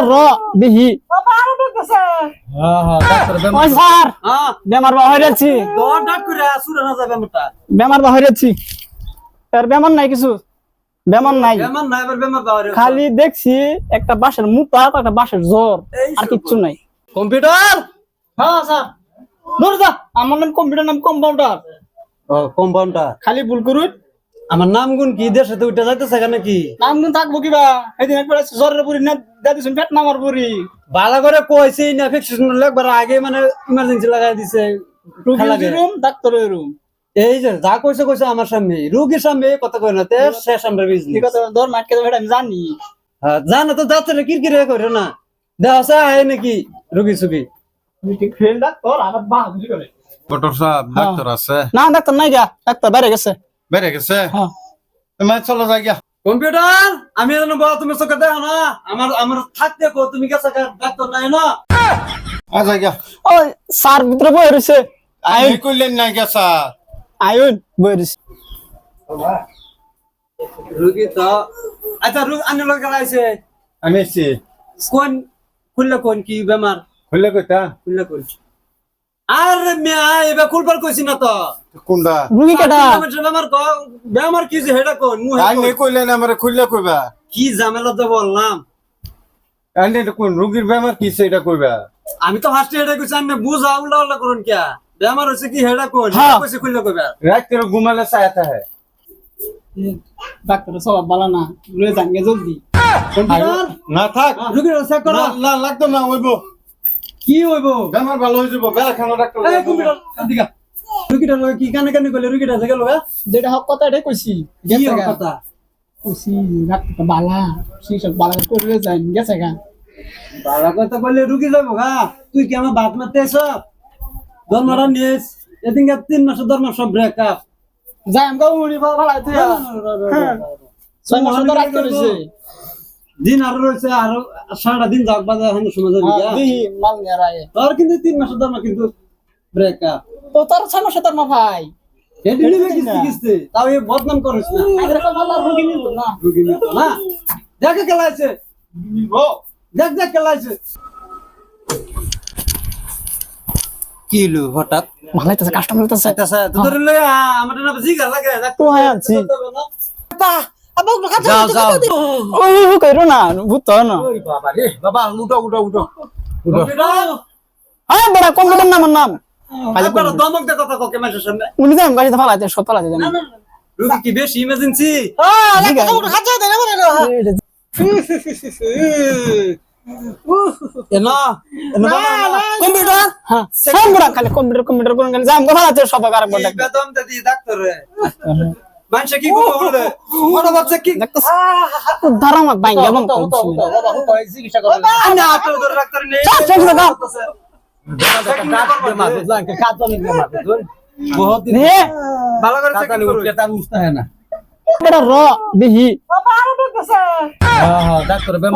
র বেমার বা বেমার বা বেমার নাই কিছু। বেমার নাই। খালি দেখছি একটা বাঁশের মুতা একটা বাঁশের জ্বর আর কিচ্ছু নাই। কম্পিউটার? হ্যাঁ স্যার ধর যা আমার নাম কম্পিউটার নাম কম্পাউন্ডার। ও কম্পাউন্ডার। খালি ভুল করুন। আমার নাম গুণ কি? দেশে তো উঠে যাইতেছে কেন কি? নাম গুণ থাকব কিবা সেদিন একবার জ্বরের পুরি না দাদিছুন পেট নামার পুরি ভালো করে কইছে না ফিক্সেশন একবার আগে মানে ইমার্জেন্সি লাগাই দিছে। রুম ডাক্তারের রুম। এই যে যা কইছে কইছে আমার সামনে। রোগীর সামনে কথা কই না তে শেষ আমরা ঠিক বিজনেস আছে ধর মাটকে তো আমি জানি। জানা তো যাচ্ছে না কিরকিরে করে না? দেওয়া আয় নাকি রুগী সুগী? ঠিক ফেল ডাক্তার? আমার বাহ বুঝি করে। ডক্টর সাহেব ডাক্তার আছে। না ডাক্তার নাই গা। ডাক্তার বাইরে গেছে। বেড়ে গেছে। হ্যাঁ। চলো যাই গিয়া। কম্পিউটার আমি জানো বল তুমি চোখে দেখো না। আমার আমার থাকতে কো তুমি গেছে ডাক্তার নাই না। আ যাই গিয়া। ওই স্যার ভিতরে বই রয়েছে আমি কইলেন না গেছা আয়ুন বই রয়েছে রুগী তো আচ্ছা রুগী আনি লোক গেলাইছে আমি কোন খুললে কোন কি বেমার? খুললে কইতা? খুললে কোন? আরে মিয়া এবার খুলবার কইছি না তো? কোনটা? রুগী কেটা বেমার ক বেমার কি যে হেডা কোন মুহে আমি? কইলেন আমার খুললে কইবা। কি ঝামেলা তো বললাম। এটা কোন রোগীর বেমার কি সেটা কইবা? আমি তো ফার্স্টে হেডা কইছি আমি বুঝা উল্টা উল্টা করুন কিয়া বেমার হইছে কি হেডা কোন হ্যাঁ। কইছে খুললে কইবা। রাত করে ঘুমালে চাইতা হয় ডাক্তার সব ভালো না। রয়ে জলদি। না থাক। রুগীর চেক করো। না লাগতো না হইব কি হইব? বেমার ভালো হয়ে যাব বেলা খানো ডাক্তার এই কম্পিউটার দিকা রুগীটা লগে কি কানে কানে কইলে রুগীটা থেকে লগে যেটা হক কথা এটাই কইছি। কি গা। কথা? কইছি ডাক্তার বালা শিশক বালা করে যান গেছে গা। বালা কথা বললে রুগী যাব গা তুই কি আমার বাদ মারতে এস? দরমারা নিস এদিনকে তিন মাসের দরমা সব ব্রেক আপ যাই আমগা উড়ি বালা তুই ছয় মাস তো রাখতে রইছে দিন আরও রয়েছে আরও সারাটা দিন যাক বাজার এখন সময় যাবি। দিহি মাল নিয়ে তোর কিন্তু তিন মাসের দরমা কিন্তু ব্রেক আপ তো তোর ছয় মাসে তোর মা ভাই তাও এই বদনাম করিস না। না। রুগী নিত না। দেখে খেলাইছে। দেখ দেখ খেলাইছে। কি হঠাৎ? ভালো কাস্টমার হইতাছে তোদের লই আমার না জিগা লাগে। দেখ তো হ্যাঁ আছি যাও যাও। ও কইরো না ভূত তো না। ওই বাবা রে বাবা উঠো উঠো উঠো। উঠো। হ্যাঁ বড় কম্পিউটার নাম নাম? একবার দমক দে কথা ককে মাসের সামনে? উনি যান গাড়িতে ফালাইতে সব ফালাইতে জানেন রুগী কি বেশি ইমার্জেন্সি এনা এনা বাবা কম্পিউটার? হ্যাঁ সব বড় খালি কম্পিউটার কম্পিউটার কোন গান যাম ফালাইতে সব আরেক বড় এই বেদম দাদি ডাক্তার রে। মানুষে কি করবে বলে বড় বাচ্চা কি? দেখতেছ ধারাম বাইং এবং আমি আপনার ধরে ডাক্তার নেই। চল, চল, চল, চল। বহুত দিন নে। ভালো করে চেক করুন। বড় র দেখি।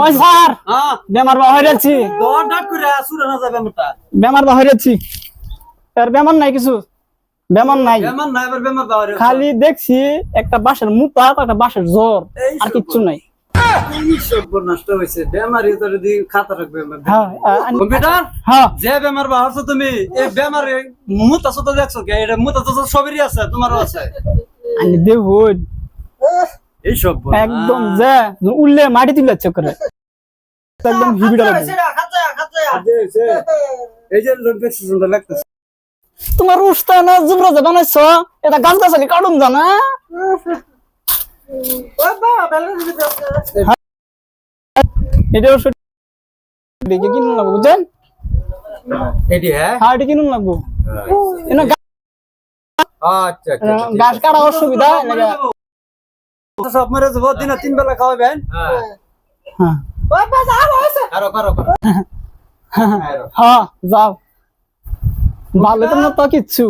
ওই স্যার হ্যাঁ। বেমার বা বেমার আর বেমার নাই কিছু। বেমার নাই। বেমার না এবার বেমার বাড়ে খালি দেখছি একটা বাঁশের মুতা একটা বাঁশের জ্বর আর কিচ্ছু নাই। নষ্ট হয়েছে। বেমারি যদি খাতা রাখবে হ্যাঁ কম্পিউটার? হ্যাঁ। যে বেমার বাহারছো তুমি এই বেমার মুত আছো তো দেখছ কে? এটা মুত তো সবেরই আছে তোমারও আছে। আমি দেখুন এই সব একদম যে উল্লে মাটি তুলে করে একদম হিবিটা লাগবে। এই যে লোক লাগতেছে। তোমার উস্তা না জুবরা যে বানাইছো এটা গাছ গাছালি কাটুন জানা? এটা ওষুধ কিনুন লাগবো বুঝছেন? এটি হ্যাঁ? হ্যাঁ এটা কিনুন লাগবো। এনে আচ্ছা আচ্ছা গাছ কাটা অসুবিধা সব মেরে যাব দিনে তিন বেলা খাওয়াবেন। হ্যাঁ। কারও কারও কারও হ্যাঁ যাও। ভালো তো না তো কিচ্ছু